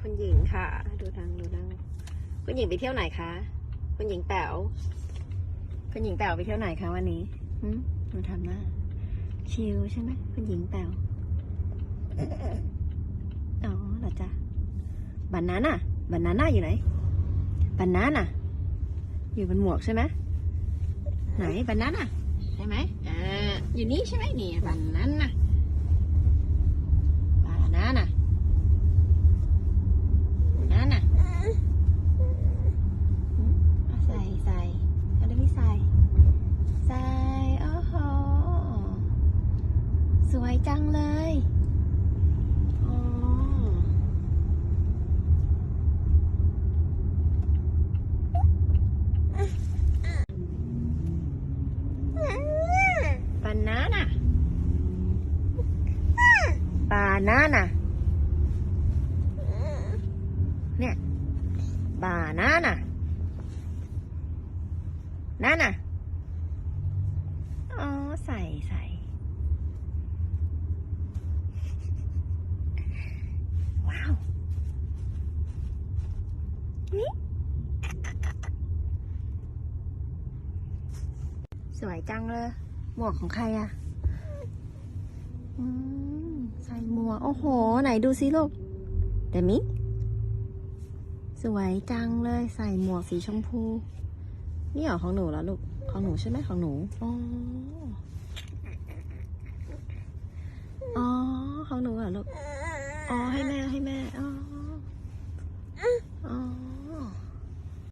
คุณหญิงค่ะ ดูทางดูทางคุณหญิงไปเที่ยวไหนคะ คุณหญิงแป๋วคุณหญิงแป๋วไปเที่ยวไหนคะวันนี้มาทำหน้าชิลใช่ไหมคุณหญิงแป๋วอ๋อเหรอจ๊ะบานาน่ะบานาน่าอยู่ไหนบานาน่ะอยู่บนหมวกใช่ไหมไหนบานาน่ะใช่ไหมอ่าอยู่นี่ใช่ไหมนี่บานาน่ะ วยจังเลยอ๋อ banana banana เนี่ย banana nana อ๋อใส่ใส่ ว้าว นี่ สวยจังเลย หมวกของใครอะอใส่หมวก โอ้โห ไหนดูสิลูก เดมิสวยจังเลยใส่หมวกสีชมพู นี่เหรอของหนูแล้วลูก ของหนูใช่ไหมของหนูอ๋ออ๋อของหนูเหรอลูก อ๋อให้แม่ให้แม่อ๋อ